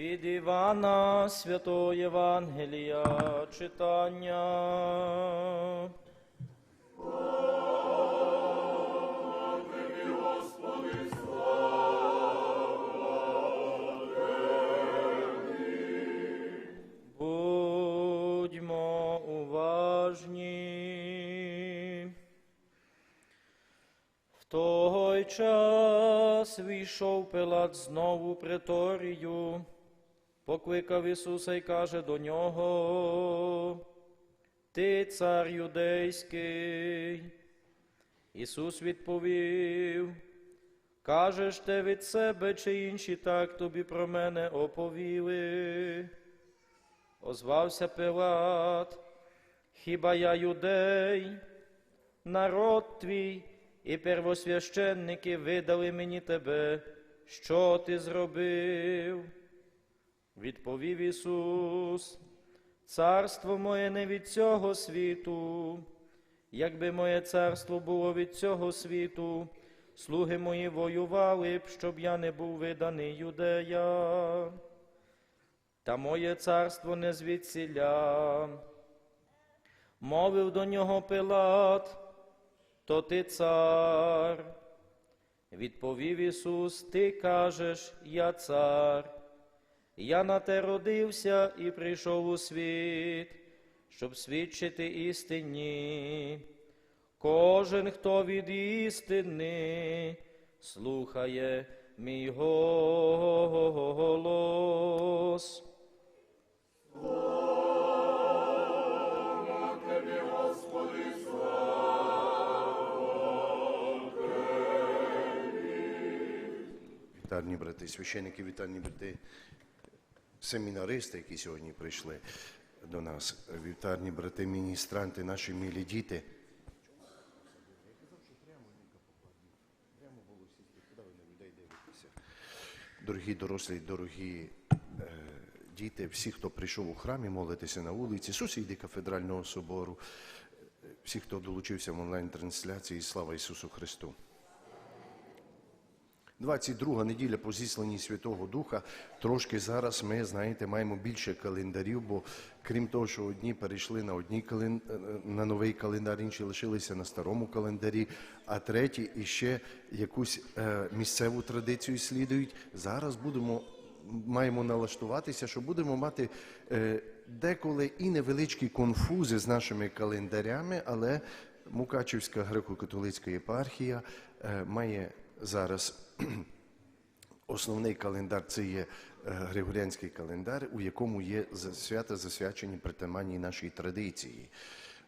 Від Івана Святого Євангелія читання. Будьмо уважні. В той час війшов Пилат знову в преторію, покликав Ісуса і каже до нього, Ти цар юдейський. Ісус відповів, Кажеш ти від себе, чи інші так тобі про мене оповіли? Озвався Пилат, хіба я юдей? народ твій і первосвященники видали мені тебе, що ти зробив? Відповів Ісус, царство моє не від цього світу. Якби моє царство було від цього світу, слуги мої воювали б, щоб я не був виданий юдея. Та моє царство не звідсіля. Мовив до нього Пилат, то ти цар. Відповів Ісус, ти кажеш, я цар. Я на те родився і прийшов у світ, щоб свідчити істині. Кожен, хто від істини, слухає мій голос. Вітальні брати, священники, вітальні брати, семінаристи, які сьогодні прийшли до нас, вітальні брати, міністранти, наші милі діти. Дорогі дорослі, дорогі е, діти, всі, хто прийшов у храмі молитися на вулиці, сусіди кафедрального собору, всі, хто долучився в онлайн-трансляції, слава Ісусу Христу. 22 неділя по зісланні Святого Духа. Трошки зараз ми, знаєте, маємо більше календарів, бо крім того, що одні перейшли на одні кален... е, на новий календар, інші лишилися на старому календарі, а треті іще якусь е, місцеву традицію слідують. Зараз будемо. Маємо налаштуватися, що будемо мати е, деколи і невеличкі конфузи з нашими календарями, але Мукачівська греко-католицька єпархія е, має зараз Основний календар це є е, Григоріанський календар, у якому є свята засвячені притаманні нашій традиції.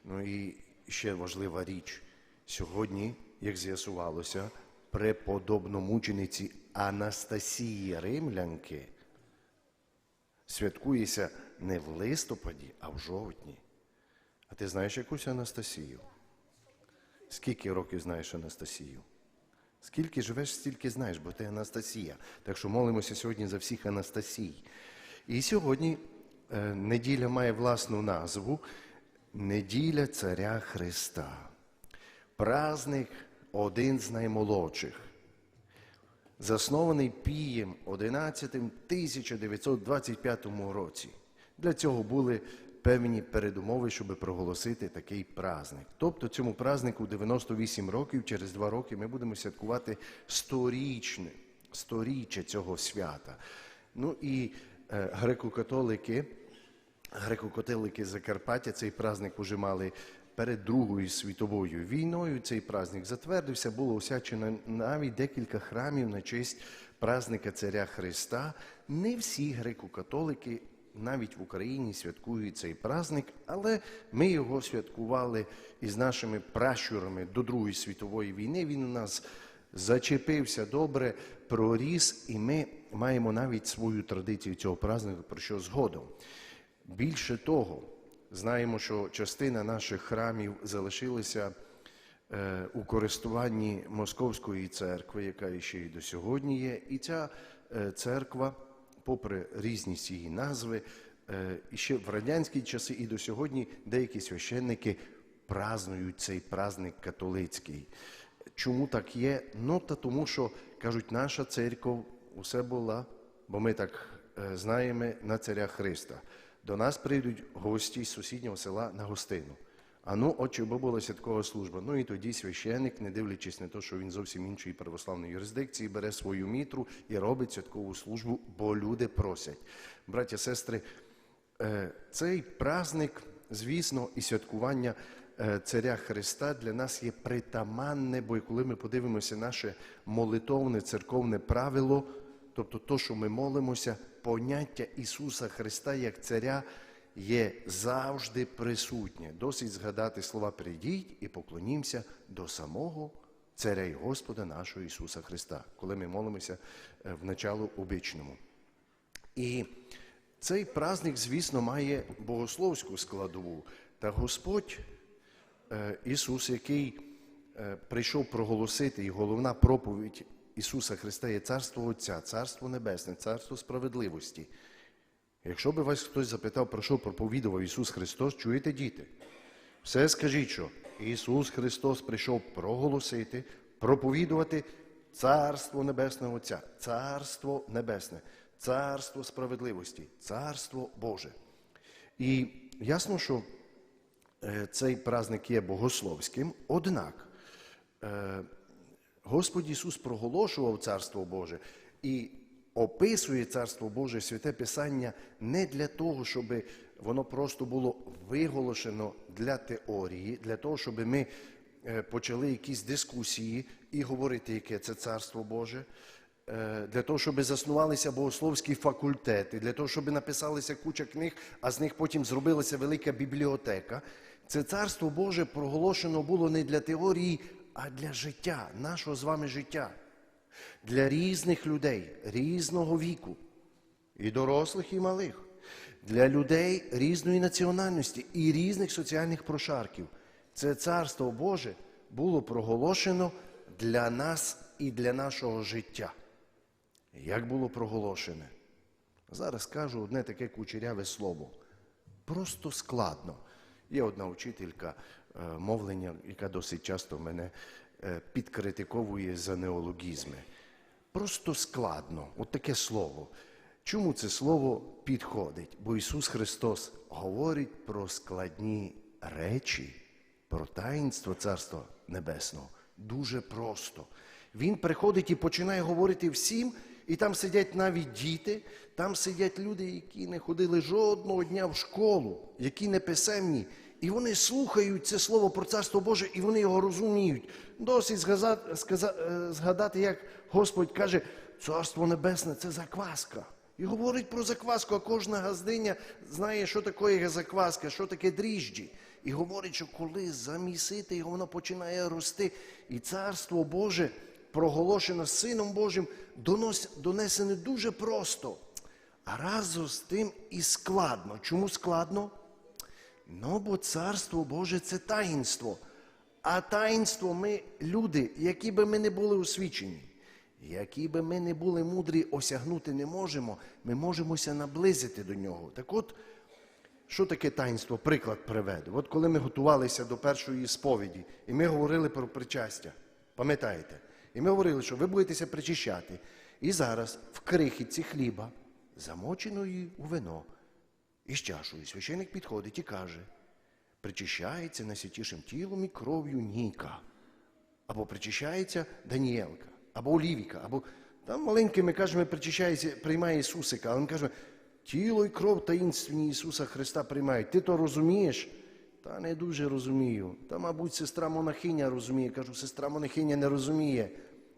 Ну і ще важлива річ. Сьогодні, як з'ясувалося, преподобномучениці Анастасії Римлянки святкується не в листопаді, а в жовтні. А ти знаєш якусь Анастасію? Скільки років знаєш Анастасію? Скільки живеш, стільки знаєш, бо ти Анастасія. Так що молимося сьогодні за всіх Анастасій. І сьогодні е, неділя має власну назву Неділя Царя Христа. Праздник один з наймолодших. Заснований Пієм 11 1925 році. Для цього були певні передумови, щоб проголосити такий праздник. Тобто цьому празднику 98 років, через два роки ми будемо святкувати сторічне, сторіччя цього свята. Ну і е, греко-католики, греко-католики Закарпаття цей праздник уже мали перед Другою світовою війною. Цей праздник затвердився, було освячено навіть декілька храмів на честь праздника Царя Христа. Не всі греко-католики навіть в Україні святкують цей праздник, але ми його святкували із нашими пращурами до Другої світової війни. Він у нас зачепився добре, проріс, і ми маємо навіть свою традицію цього празднику, про що згодом. Більше того, знаємо, що частина наших храмів залишилася е, у користуванні Московської церкви, яка ще й до сьогодні є. І ця е, церква, попри різність її назви, е, і ще в радянські часи і до сьогодні деякі священники празнують цей праздник католицький. Чому так є? Ну та тому, що кажуть, наша церква усе була, бо ми так е, знаємо на царя Христа. До нас прийдуть гості з сусіднього села на гостину. А ну, отче, бо була святкова служба. Ну і тоді священик, не дивлячись на те, що він зовсім іншої православної юрисдикції, бере свою мітру і робить святкову службу, бо люди просять. Браття, сестри, е, цей праздник, звісно, і святкування е, царя Христа для нас є притаманне, бо коли ми подивимося наше молитовне церковне правило, тобто то, що ми молимося, поняття Ісуса Христа як царя є завжди присутнє. Досить згадати слова прийдіть і поклонімося до самого царя і Господа нашого Ісуса Христа, коли ми молимося е, в началу обичному. І цей праздник, звісно, має богословську складову. Та Господь е, Ісус, який е, прийшов проголосити, і головна проповідь Ісуса Христа є Царство Отця, Царство Небесне, Царство справедливості. Якщо би вас хтось запитав, про що проповідував Ісус Христос, чуєте, діти? Все скажіть, що Ісус Христос прийшов проголосити, проповідувати Царство Небесного Отця, Царство Небесне, Царство справедливості, Царство Боже. І ясно, що е, цей праздник є богословським, однак е, Господь Ісус проголошував Царство Боже і описує Царство Боже Святе Писання не для того, щоб воно просто було виголошено для теорії, для того, щоб ми е, почали якісь дискусії і говорити, яке це Царство Боже. е, Для того, щоб заснувалися богословські факультети, для того, щоб написалися куча книг, а з них потім зробилася велика бібліотека. Це царство Боже проголошено було не для теорії, а для життя, нашого з вами життя, для різних людей, різного віку, і дорослих, і малих, для людей різної національності і різних соціальних прошарків. Це царство Боже було проголошено для нас і для нашого життя. Як було проголошене? Зараз скажу одне таке кучеряве слово. Просто складно. Є одна вчителька е, мовлення, яка досить часто мене підкритиковує за неологізми. Просто складно, от таке слово. Чому це слово підходить? Бо Ісус Христос говорить про складні речі, про таїнство Царства Небесного. Дуже просто. Він приходить і починає говорити всім, і там сидять навіть діти, там сидять люди, які не ходили жодного дня в школу, які не писемні. І вони слухають це слово про Царство Боже, і вони його розуміють. Досить е, згадати, як Господь каже, Царство Небесне це закваска. І говорить про закваску, а кожна газдиня знає, що таке закваска, що таке дріжджі. І говорить, що коли замісити його, воно починає рости. І царство Боже, проголошено Сином Божим, донесене дуже просто. А разом з тим і складно. Чому складно? Ну, бо царство Боже це таїнство. А таїнство ми люди, які би ми не були освічені, які би ми не були мудрі, осягнути не можемо, ми можемося наблизити до нього. Так от, що таке таїнство? Приклад приведу. От коли ми готувалися до першої сповіді, і ми говорили про причастя, пам'ятаєте? І ми говорили, що ви будетеся причищати. І зараз в крихітці хліба, замоченої у вино, і з чашою священик підходить і каже: причищається найсвятішим тілом і кров'ю Ніка, або причищається Даніелка, або Олівіка, або там маленькими кажемо, причищається, приймає Ісусика, але ми кажемо, тіло і кров таїнственні Ісуса Христа приймають. Ти то розумієш? Та не дуже розумію. Та, мабуть, сестра монахиня розуміє. Кажу, сестра монахиня не розуміє.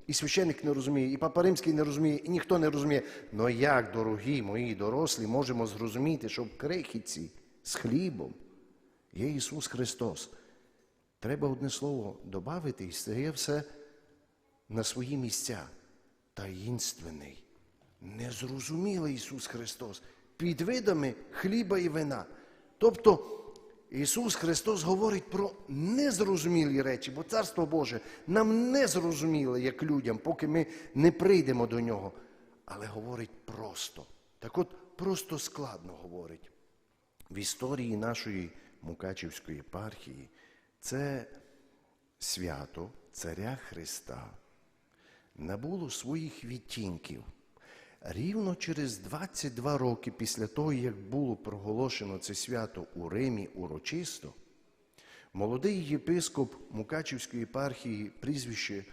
І священик не розуміє, і папа римський не розуміє, і ніхто не розуміє. Ну як, дорогі мої дорослі, можемо зрозуміти, що в крихітці з хлібом є Ісус Христос. Треба одне слово додати, і стає все на свої місця. Таїнственний, незрозумілий Ісус Христос під видами хліба і вина. Тобто Ісус Христос говорить про незрозумілі речі, бо Царство Боже нам не зрозуміле, як людям, поки ми не прийдемо до нього. Але говорить просто. Так от просто складно говорить. В історії нашої Мукачівської єпархії це свято Царя Христа набуло своїх відтінків. Рівно через 22 роки після того, як було проголошено це свято у Римі урочисто, молодий єпископ Мукачівської єпархії, прізвище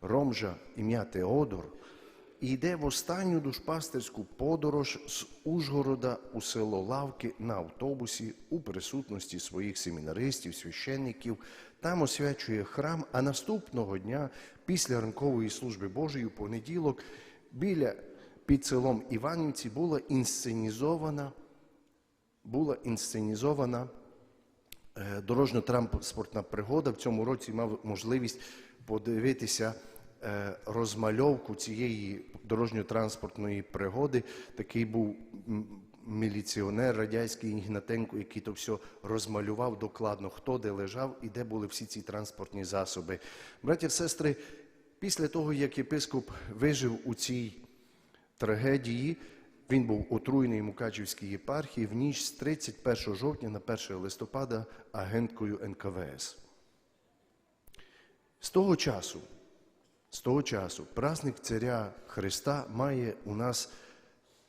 Ромжа ім'я Теодор, йде в останню душпастерську подорож з Ужгорода у село Лавки на автобусі у присутності своїх семінаристів, священників. Там освячує храм, а наступного дня, після ранкової служби Божої, у понеділок, біля під селом Іванівці була інсценізована, була інсценізована е, дорожньо-транспортна пригода. В цьому році мав можливість подивитися е, розмальовку цієї дорожньо-транспортної пригоди. Такий був міліціонер радянський Ігнатенко, який то все розмалював докладно, хто де лежав і де були всі ці транспортні засоби. Браття, сестри, після того, як єпископ вижив у цій трагедії. Він був отруєний в Мукачівській єпархії в ніч з 31 жовтня на 1 листопада агенткою НКВС. З того часу, з того часу, праздник Царя Христа має у нас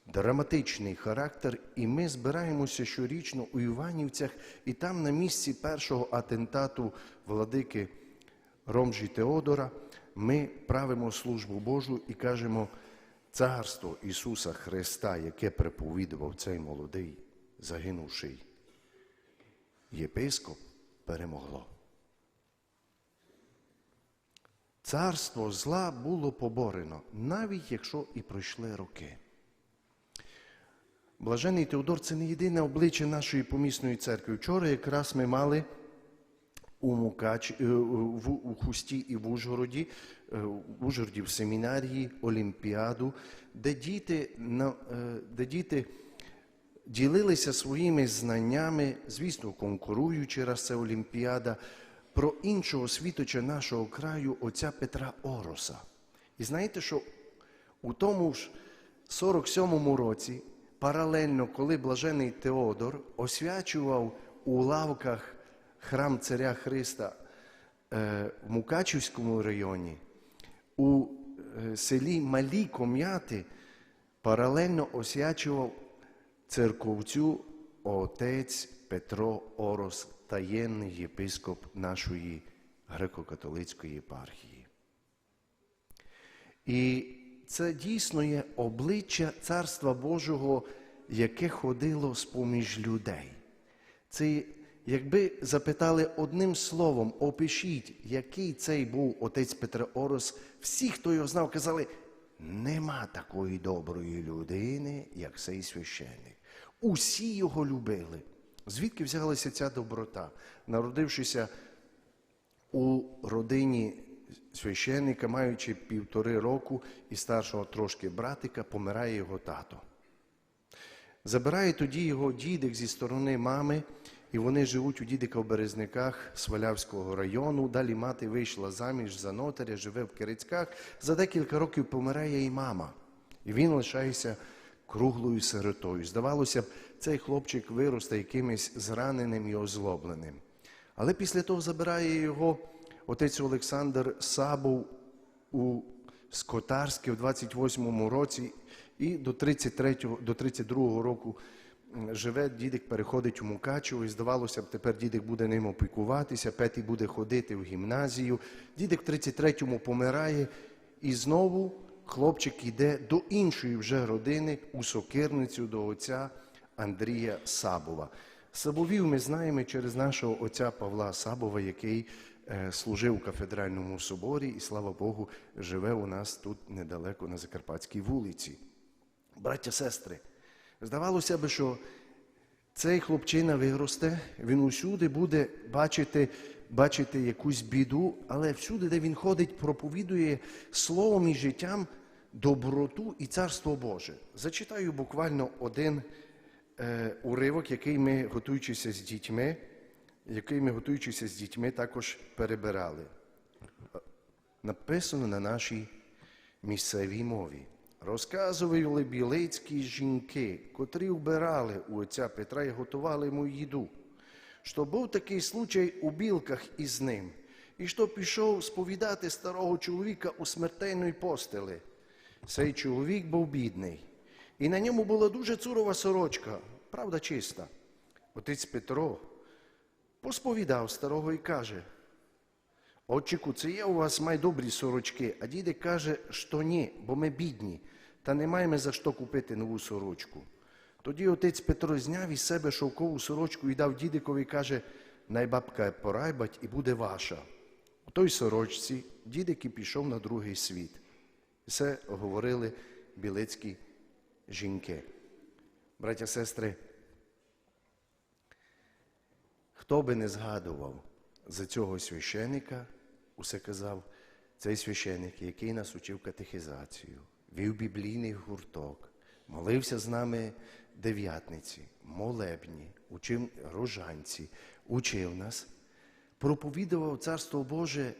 драматичний характер, і ми збираємося щорічно у Іванівцях, і там на місці першого атентату владики Ромжі Теодора ми правимо службу Божу і кажемо, царство Ісуса Христа, яке приповідував цей молодий загинувший єпископ, перемогло. Царство зла було поборено, навіть якщо і пройшли роки. Блажений Теодор це не єдине обличчя нашої помісної церкви. Вчора якраз ми мали у Мукач, е, у Хусті і в Ужгороді, е, в Ужгороді в семінарії Олімпіаду, де діти, е, де діти ділилися своїми знаннями, звісно, конкуруючи раз це Олімпіада, про іншого світоча нашого краю, отця Петра Ороса. І знаєте, що у тому ж 47-му році, паралельно, коли блажений Теодор освячував у лавках храм Царя Христа е, в Мукачівському районі, у е, селі Малі Ком'яти паралельно освячував церковцю отець Петро Орос, таєнний єпископ нашої греко-католицької єпархії. І це дійсно є обличчя Царства Божого, яке ходило з-поміж людей. Це якби запитали одним словом, опишіть, який цей був отець Петро Орос, всі, хто його знав, казали, нема такої доброї людини, як цей священник. Усі його любили. Звідки взялася ця доброта? Народившися у родині священника, маючи півтори року і старшого трошки братика, помирає його тато. Забирає тоді його дідик зі сторони мами, і вони живуть у дідика в Березниках Свалявського району. Далі мати вийшла заміж за нотаря, живе в Кирицьках. За декілька років помирає і мама. І він лишається круглою сиротою. Здавалося б, цей хлопчик виросте якимось зраненим і озлобленим. Але після того забирає його отець Олександр Сабов у Скотарське в 28-му році і до 33-го, до 32-го року живе, дідик переходить у Мукачево, і здавалося б, тепер дідик буде ним опікуватися, Петій буде ходити в гімназію. Дідик в 33-му помирає, і знову хлопчик йде до іншої вже родини у сокирницю до отця Андрія Сабова. Сабовів ми знаємо через нашого отця Павла Сабова, який е, служив у кафедральному соборі і, слава Богу, живе у нас тут недалеко на Закарпатській вулиці. Браття, сестри, здавалося б, що цей хлопчина виросте, він усюди буде бачити, бачити якусь біду, але всюди, де він ходить, проповідує словом і життям доброту і царство Боже. Зачитаю буквально один е, уривок, який ми, готуючися з дітьми, який ми, готуючися з дітьми, також перебирали. Написано на нашій місцевій мові. Розказували білицькі жінки, котрі вбирали у отця Петра і готували йому їду. Що був такий случай у білках із ним, і що пішов сповідати старого чоловіка у смертельної постели. Цей чоловік був бідний, і на ньому була дуже цурова сорочка, правда чиста. Отець Петро посповідав старого і каже: Отчику, це є у вас майдобрі сорочки, а дідик каже, що ні, бо ми бідні, та не маємо за що купити нову сорочку. Тоді отець Петро зняв із себе шовкову сорочку і дав дідикові каже, найбабка порайбать і буде ваша. У той сорочці дідик і пішов на другий світ. Це говорили білицькі жінки. Браття, сестри, хто би не згадував за цього священика, усе казав, цей священик, який нас учив катехізацію, вів біблійний гурток, молився з нами дев'ятниці, молебні, учив рожанці, учив нас, проповідував Царство Боже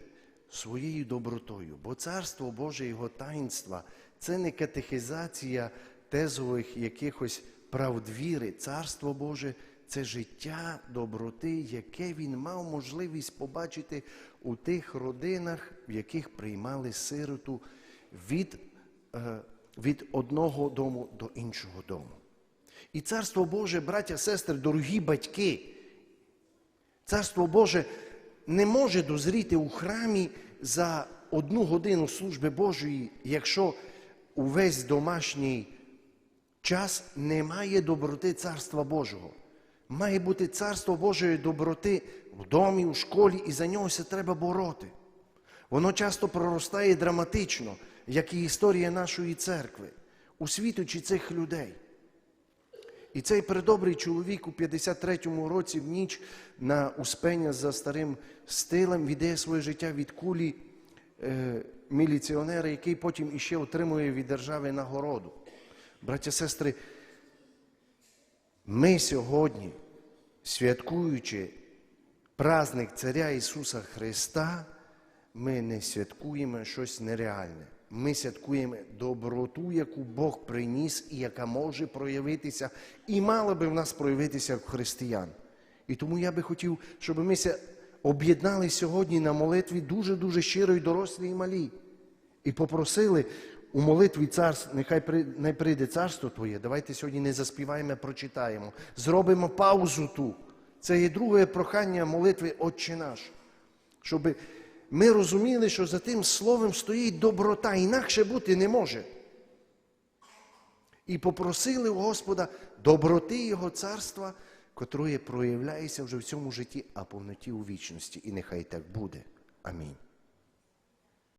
своєю добротою, бо Царство Боже Його таїнства це не катехізація тезових якихось правд віри. Царство Боже це життя доброти, яке він мав можливість побачити у тих родинах, в яких приймали сироту від, е, від одного дому до іншого дому. І царство Боже, браття, сестри, дорогі батьки, царство Боже не може дозріти у храмі за одну годину служби Божої, якщо увесь домашній час немає доброти Царства Божого. Має бути царство Божої доброти в домі, у школі, і за нього все треба бороти. Воно часто проростає драматично, як і історія нашої церкви, усвітуючи цих людей. І цей предобрий чоловік у 53-му році в ніч на Успення за старим стилем віддає своє життя від кулі е, міліціонера, який потім іще отримує від держави нагороду. Браття, сестри, ми сьогодні, святкуючи праздник Царя Ісуса Христа, ми не святкуємо щось нереальне. Ми святкуємо доброту, яку Бог приніс і яка може проявитися, і мала би в нас проявитися як християн. І тому я би хотів, щоб ми об'єднали сьогодні на молитві дуже-дуже щиро і дорослі і малі. І попросили у молитві царств, нехай при- не прийде царство Твоє. Давайте сьогодні не заспіваємо, прочитаємо. Зробимо паузу ту. Це є друге прохання молитви Отче наш. Щоб ми розуміли, що за тим словом стоїть доброта, інакше бути не може. І попросили у Господа доброти Його царства, котроє проявляється вже в цьому житті, а повноті у вічності. І нехай так буде. Амінь.